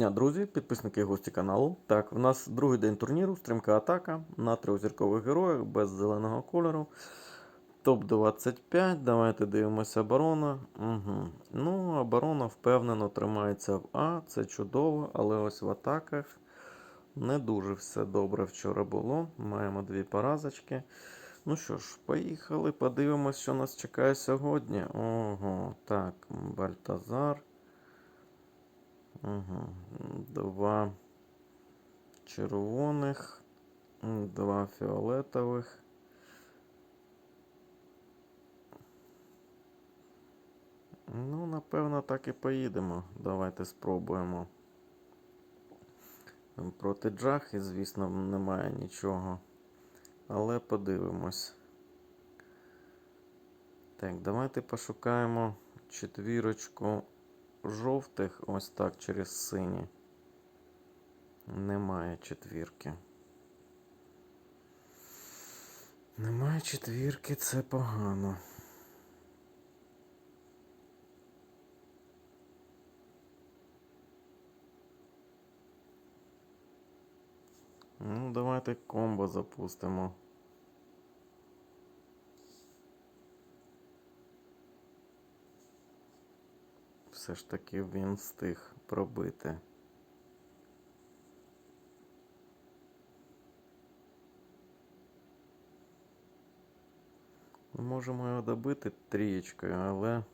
дня, друзі, підписники і гості каналу. Так, в нас другий день турніру, стрімка атака на трьохзіркових героях без зеленого кольору. Топ-25. Давайте дивимося оборона. Угу. Ну, оборона впевнено тримається в А. Це чудово, але ось в атаках не дуже все добре вчора було. Маємо дві поразочки. Ну що ж, поїхали, подивимось, що нас чекає сьогодні. Ого, так, Бальтазар. Два червоних, два фіолетових. Ну, напевно, так і поїдемо. Давайте спробуємо. Проти джахи, звісно, немає нічого. Але подивимось. Так, давайте пошукаємо четвірочку жовтих, ось так через сині. Немає четвірки. Немає четвірки, це погано. Ну, давайте комбо запустимо. Все ж таки він встиг пробити. Ми можемо його добити трієчкою, але.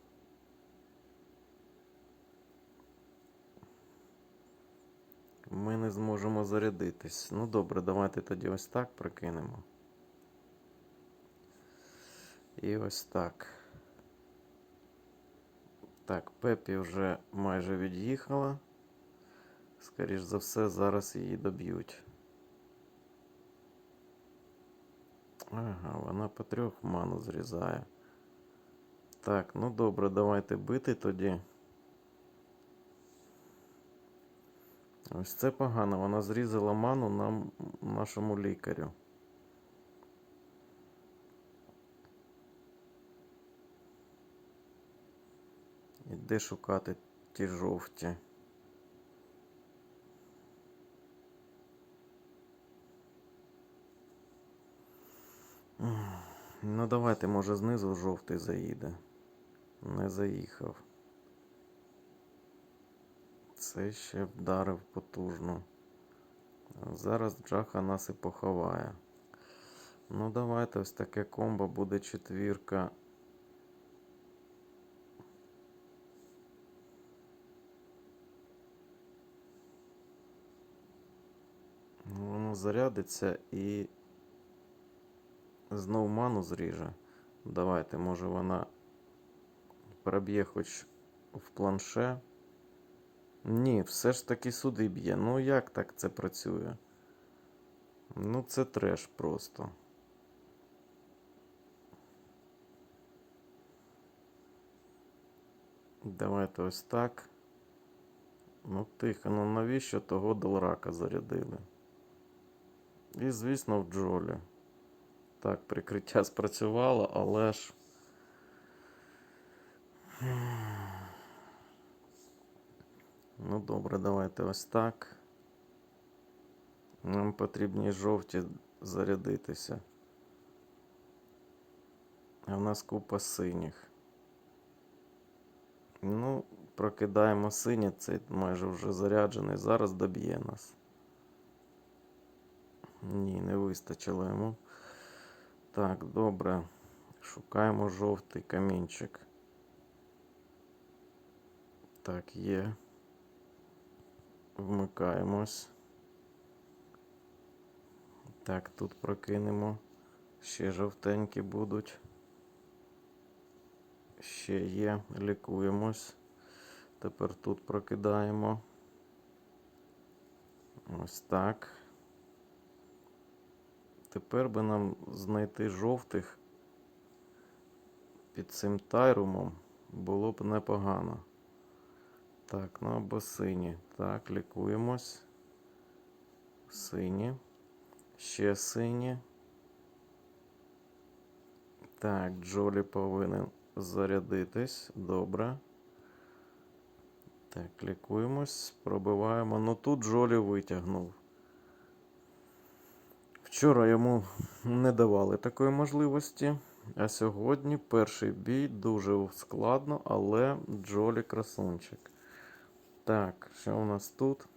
Ми не зможемо зарядитись. Ну добре, давайте тоді ось так прокинемо. І ось так. Так, Пепі вже майже від'їхала. Скоріш за все, зараз її доб'ють. Ага, вона по трьох ману зрізає. Так, ну добре, давайте бити тоді. Ось це погано. Вона зрізала ману нам нашому лікарю. Іде шукати ті жовті. Ну, давайте, може, знизу жовтий заїде. Не заїхав. Це ще вдарив потужно. Зараз Джаха нас і поховає. Ну, давайте ось таке комбо буде четвірка. Ну, Воно зарядиться і знов ману зріже. Давайте, може вона проб'є хоч в планше. Ні, все ж таки сюди б'є. Ну як так це працює? Ну, це треш просто. Давайте ось так. Ну, тихо, ну навіщо того долрака зарядили? І, звісно, в Джолі. Так, прикриття спрацювало, але ж. Ну, добре, давайте ось так. Нам потрібні жовті зарядитися. А в нас купа синіх. Ну, прокидаємо синє, цей майже вже заряджений. Зараз доб'є нас. Ні, не вистачило йому. Так, добре. Шукаємо жовтий камінчик. Так, є. Вмикаємось. Так, тут прокинемо. Ще жовтенькі будуть. Ще є. Лікуємось. Тепер тут прокидаємо. Ось так. Тепер би нам знайти жовтих під цим тайрумом було б непогано. Так, ну або сині. Так, лікуємось. Сині. Ще сині. Так, Джолі повинен зарядитись. Добре. Так, лікуємось, пробиваємо. Ну тут Джолі витягнув. Вчора йому не давали такої можливості. А сьогодні перший бій дуже складно, але Джолі красунчик. Так, що у нас тут?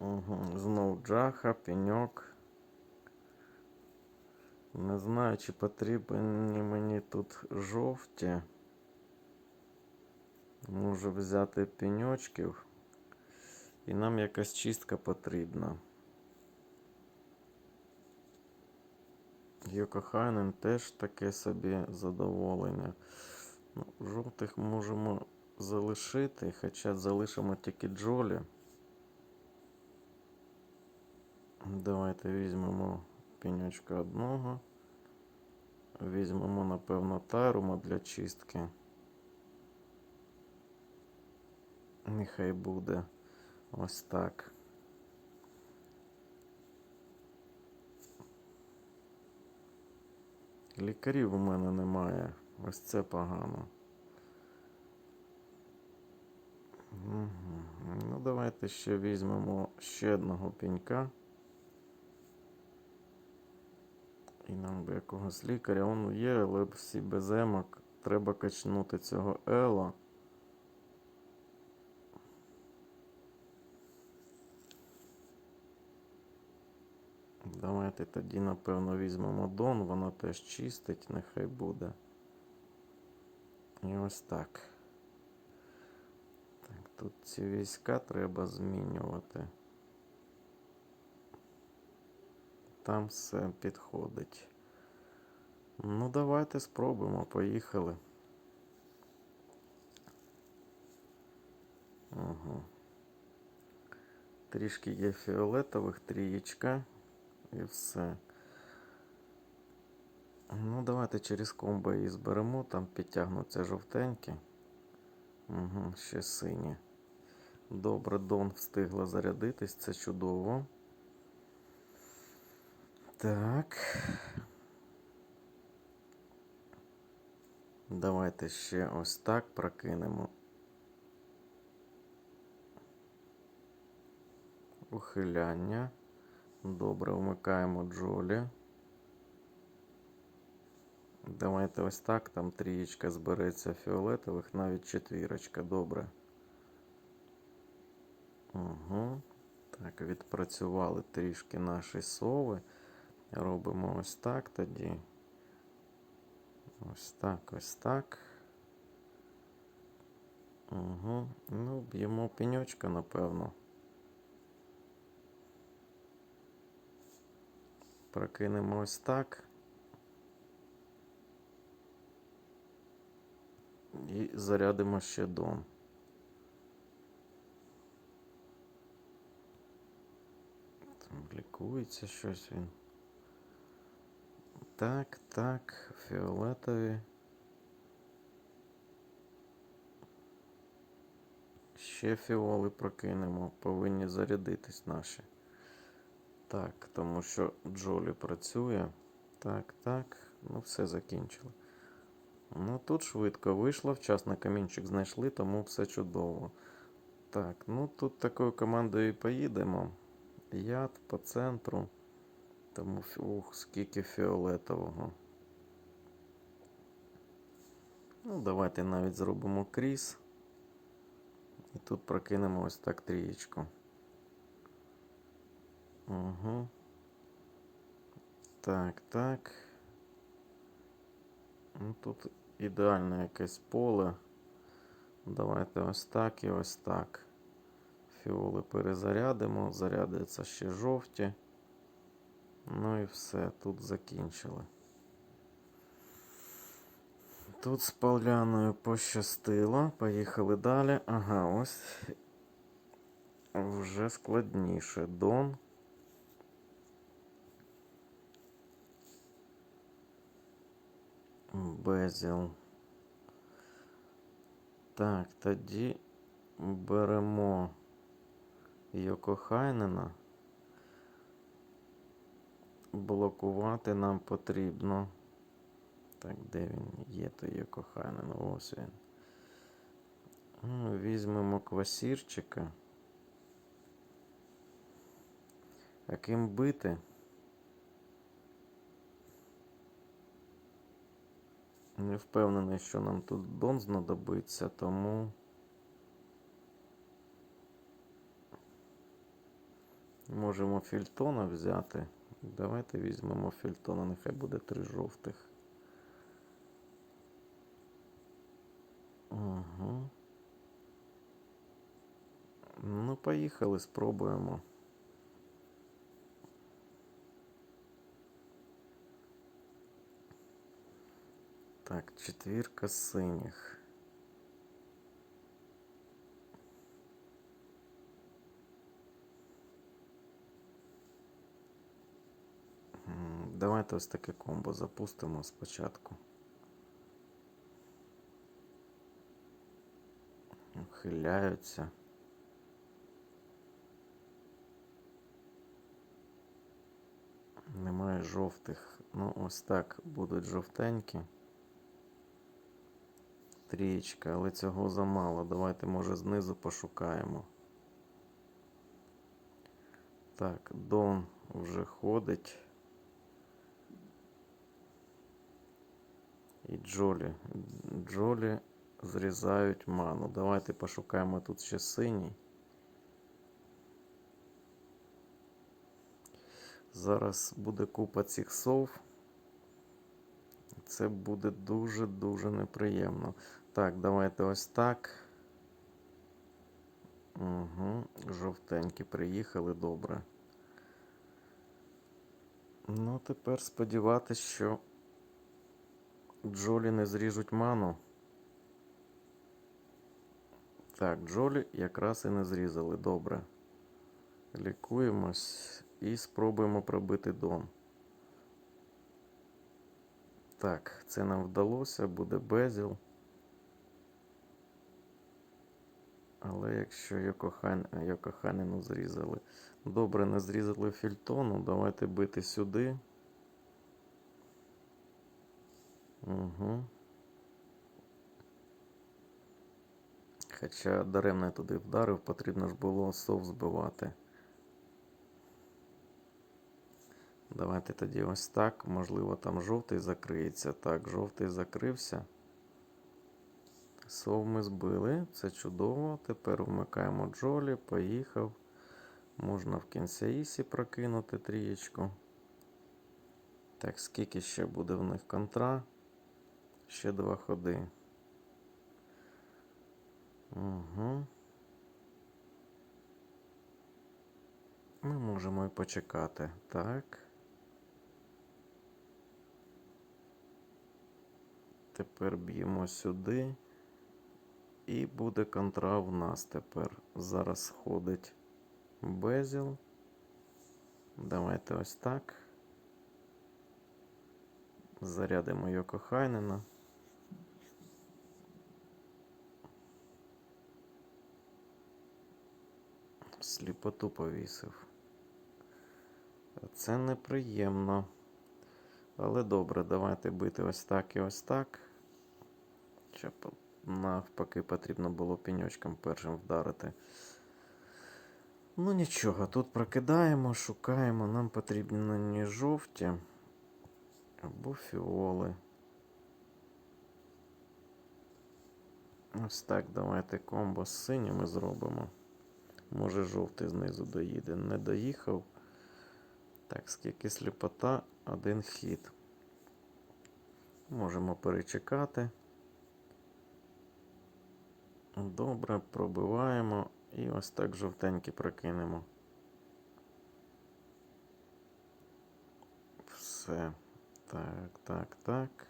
Угу. Знов Джаха, пеньок. Не знаю, чи потрібні мені тут жовті. Можу взяти пеньочків. І нам якась чистка потрібна. Йокохайнен теж таке собі задоволення. Ну, жовтих можемо залишити, хоча залишимо тільки Джолі. Давайте візьмемо пеньочка одного. Візьмемо, напевно, Тайрума для чистки. Нехай буде ось так. Лікарів у мене немає. Ось це погано. Ну, давайте ще візьмемо ще одного пенька. І нам би якогось лікаря. Он є, але всі без емок. Треба качнути цього Ела. Давайте тоді, напевно, візьмемо Дон, вона теж чистить, нехай буде. І ось так. Так, тут ці війська треба змінювати. Там все підходить. Ну, давайте спробуємо, поїхали. Угу. Трішки є фіолетових, трієчка. І все. Ну, давайте через комбо її зберемо, там підтягнуться жовтенькі. Угу, ще сині. Добре, Дон встигла зарядитись, це чудово. Так. Давайте ще ось так прокинемо. Ухиляння. Добре, вмикаємо Джолі. Давайте ось так. Там трієчка збереться фіолетових, навіть четвірочка. Добре. Угу. Так, відпрацювали трішки наші сови. Робимо ось так тоді. Ось так, ось так. Угу. Ну, б'ємо пеньочка, напевно. Прокинемо ось так. І зарядимо ще дом. Там лікується щось він. Так, так, фіолетові. Ще фіоли прокинемо, повинні зарядитись наші. Так, тому що Джолі працює. Так, так, ну все закінчили. Ну тут швидко вийшло, вчасно камінчик знайшли, тому все чудово. Так, ну тут такою командою і поїдемо. Яд по центру. Тому ух, скільки фіолетового. Ну, давайте навіть зробимо кріс. І тут прокинемо ось так трієчку. Угу. Так, так. Ну, Тут ідеальне якесь поле. Давайте ось так і ось так. Фіоли перезарядимо, зарядяться ще жовті. Ну і все, тут закінчили. Тут з Поляною пощастило. Поїхали далі. Ага, ось вже складніше. Дон. Безіл. Так, тоді беремо Йокохайнена. Блокувати нам потрібно. Так, де він є, то Йокохайнен? Ось він. Ну, Візьмемо квасірчика. А ким бити? Не впевнений, що нам тут дон знадобиться, тому. Можемо фільтона взяти. Давайте візьмемо фільтона, нехай буде три жовтих. Угу. Ну, поїхали, спробуємо. Так, четвірка синіх. Давайте ось таке комбо запустимо спочатку. Ухиляються. Немає жовтих. Ну, ось так будуть жовтенькі. Трієчка, але цього замало. Давайте, може, знизу пошукаємо. Так, Дон вже ходить. І Джолі. Джолі зрізають ману. Давайте пошукаємо тут ще синій. Зараз буде купа цих сов. Це буде дуже-дуже неприємно. Так, давайте ось так. Угу. Жовтенькі приїхали, добре. Ну, тепер сподіватися, що Джолі не зріжуть ману. Так, Джолі якраз і не зрізали. Добре. Лікуємось і спробуємо пробити Дон. Так, це нам вдалося, буде безіл. Але якщо Йокохан... Йокоханину зрізали. Добре, не зрізали фільтону. Давайте бити сюди. Угу. Хоча даремно я туди вдарив, потрібно ж було сов збивати. Давайте тоді ось так. Можливо, там жовтий закриється. Так, жовтий закрився. Сов ми збили. Це чудово. Тепер вмикаємо Джолі. Поїхав. Можна в кінцяїсі прокинути трієчку. Так, скільки ще буде в них контра? Ще два ходи. Угу. Ми можемо і почекати. Так. Тепер б'ємо сюди. І буде контра в нас тепер. Зараз ходить безіл. Давайте ось так. Зарядимо Йоко Хайнена. Сліпоту повісив. Це неприємно. Але добре, давайте бити ось так і ось так. Щоб навпаки потрібно було піньочком першим вдарити. Ну нічого, тут прокидаємо, шукаємо. Нам потрібні жовті або фіоли. Ось так, давайте комбо з синіми зробимо. Може жовтий знизу доїде. Не доїхав. Так, скільки сліпота, один хід. Можемо перечекати. Добре, пробиваємо і ось так жовтенькі прокинемо. Все. Так, так, так.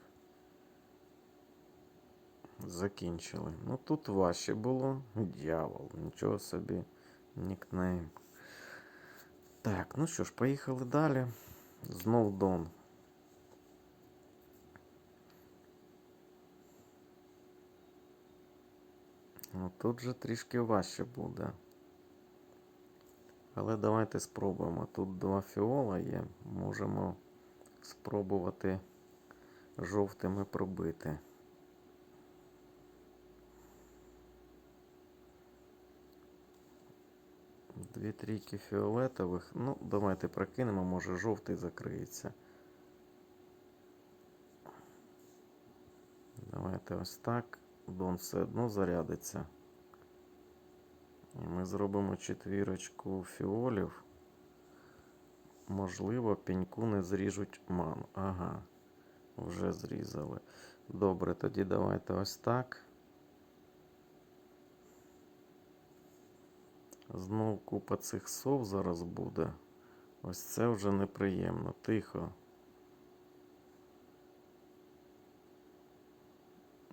Закінчили. Ну тут важче було. Дьявол. Нічого собі. Нікнейм. Так, ну що ж, поїхали далі. Знов Дон. Ну, Тут же трішки важче буде. Але давайте спробуємо. Тут два фіола є, можемо спробувати жовтими пробити. Дві трійки фіолетових. Ну, давайте прокинемо, може жовтий закриється. Давайте ось так. Дон все одно зарядиться. І ми зробимо четвірочку фіолів. Можливо, пеньку не зріжуть ману. Ага, вже зрізали. Добре, тоді давайте ось так. Знов купа цих сов зараз буде. Ось це вже неприємно. Тихо.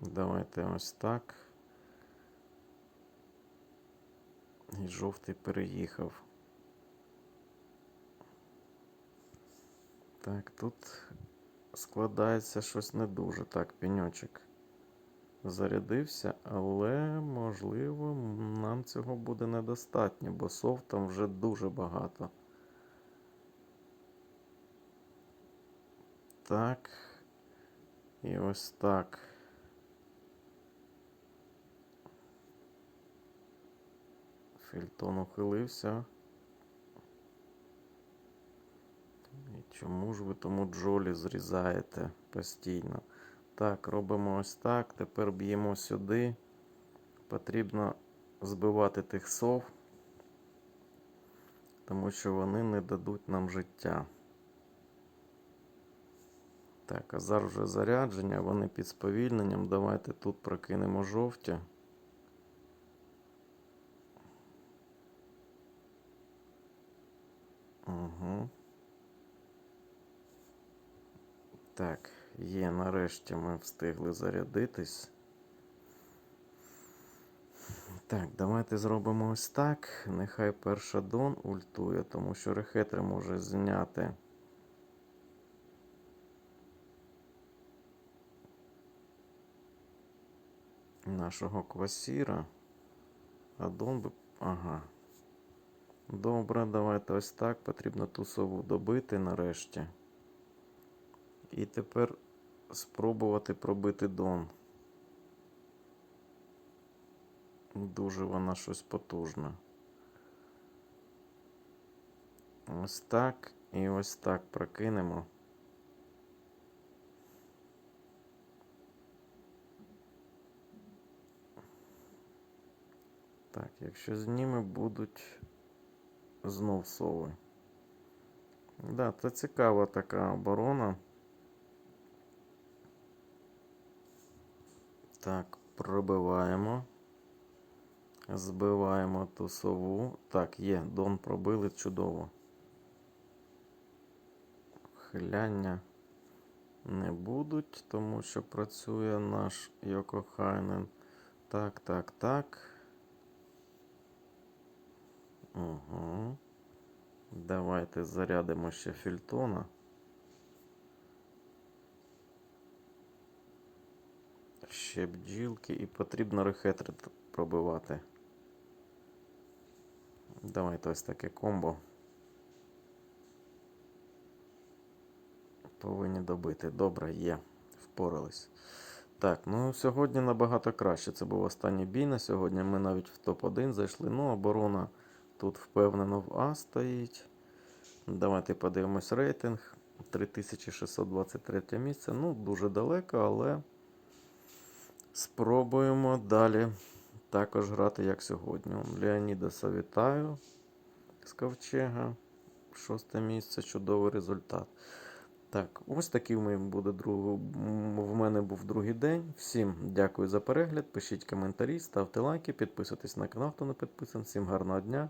Давайте ось так. І жовтий переїхав. Так, тут складається щось не дуже. Так, пеньочок зарядився, але можливо нам цього буде недостатньо, бо сов там вже дуже багато. Так. І ось так. Фільтон ухилився. І чому ж ви тому джолі зрізаєте постійно? Так, робимо ось так. Тепер б'ємо сюди. Потрібно збивати тих сов, тому що вони не дадуть нам життя. Так, а зараз вже зарядження, вони під сповільненням. Давайте тут прокинемо жовті. Угу. Так, є, нарешті ми встигли зарядитись. Так, давайте зробимо ось так. Нехай перша Дон ультує, тому що рехетри може зняти. Нашого квасіра. А Дон би. Ага. Добре, давайте ось так. Потрібно ту сову добити нарешті. І тепер спробувати пробити Дон. Дуже вона щось потужна. Ось так і ось так прокинемо. Так, якщо зніме будуть знов сови. Да, це цікава така оборона. Так, пробиваємо. Збиваємо ту сову. Так, є, дон пробили чудово. Хиляння не будуть, тому що працює наш Йокохайнен. Так, так, так. Угу. Давайте зарядимо ще фільтона. Ще бджілки і потрібно рехетри пробивати. Давайте ось таке комбо. Повинні добити. Добре, є. Впорались. Так, ну сьогодні набагато краще. Це був останній бій на сьогодні. Ми навіть в топ-1 зайшли. Ну, оборона тут впевнено в А стоїть. Давайте подивимось рейтинг. 3623 місце. Ну, дуже далеко, але спробуємо далі також грати, як сьогодні. Леонідаса вітаю з Ковчега. Шосте місце, чудовий результат. Так, ось такий буде другий, в мене був другий день. Всім дякую за перегляд. Пишіть коментарі, ставте лайки, підписуйтесь на канал, хто не підписаний. Всім гарного дня.